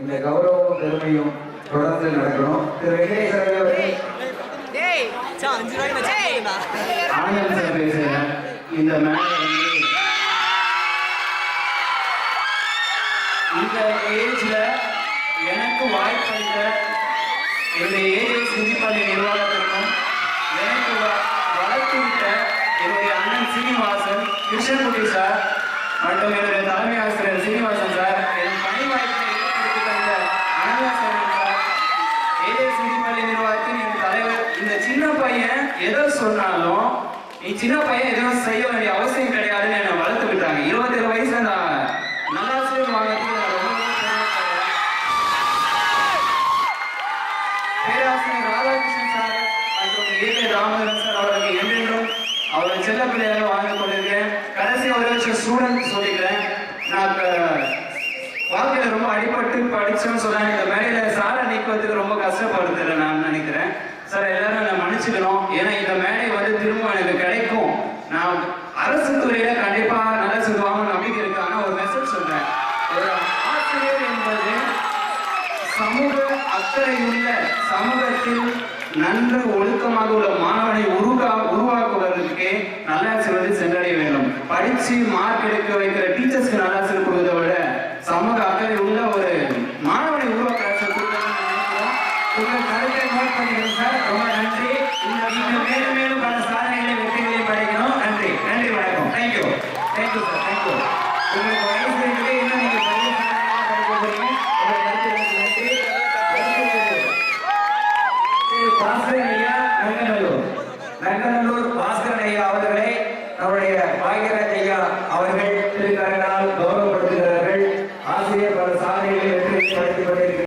இந்த கௌரவமும் பெருமையும் தொடர்ந்து நடக்கணும். திரு வெங்கடேஸ்வரர் அவர்கள் ஆனந்த் சார் பேசுங்க. இந்த மேடம் இந்த ஏஜ்ல எனக்கு வாய்ப்பளித்த என்னுடைய ஏஜை சிந்திப்பாளி நிர்வாகத்திற்கும் எனக்கு வளர்த்துவிட்ட என்னுடைய அண்ணன் சீனிவாசன் கிருஷ்ணகுட்டி சார் மற்றும் என்னுடைய தலைமை ஆசிரியர் சீனிவாசன் சார் என் சொன்னாலும் நீ சின்ன பையன் எதுவும் செய்ய வேண்டிய அவசியம் கிடையாதுன்னு என்னை வளர்த்து விட்டாங்க. இருபத்தேழு வயசுல நான் நல்லாசிரியர் வாங்கிறதுக்கு பேராசிரியர் ராதாகிருஷ்ணன் சார் மற்றும் ஏகே ராமதரன் சார் அவர்களுக்கு என்றென்றும் அவர் செல்ல பிள்ளையாக வாழ்ந்து கொண்டிருக்கேன் கடைசி ஒரு வருஷம் ஸ்டூடெண்ட் சொல்லிக்கிறேன். நான் வாழ்க்கையில் ரொம்ப அடிபட்டு படிச்சோன்னு சொன்னாங்க இந்த மேடையில சாரை நீக்குவதற்கு ரொம்ப கஷ்டப்படுத்துறேன் நான் நினைக்கிறேன் சார் எல்லாரும் என்னை மன்னிச்சுக்கணும் ஏன்னா இந்த மேடை வந்து திரும்ப எனக்கு கிடைக்கும். நான் அரசு துறையில கண்டிப்பா நல்லா சொல்லுவாங்க நம்பிக்கை இருக்கு ஆனா ஒரு மெசேஜ் சொல்றேன். ஒரு ஆசிரியர் என்பது சமூக அக்கறையுள்ள சமூகத்தில் நன்று ஒழுக்கமாக உள்ள மாணவனை உருவா உருவாக்குவதற்கு நல்லாசிரியர் சென்றடைய வேண்டும். படிச்சு மார்க் எடுக்க வைக்கிற டீச்சர்ஸ்க்கு நல்லாசிரியர் கொடுக்கிறத விட சமூக திரு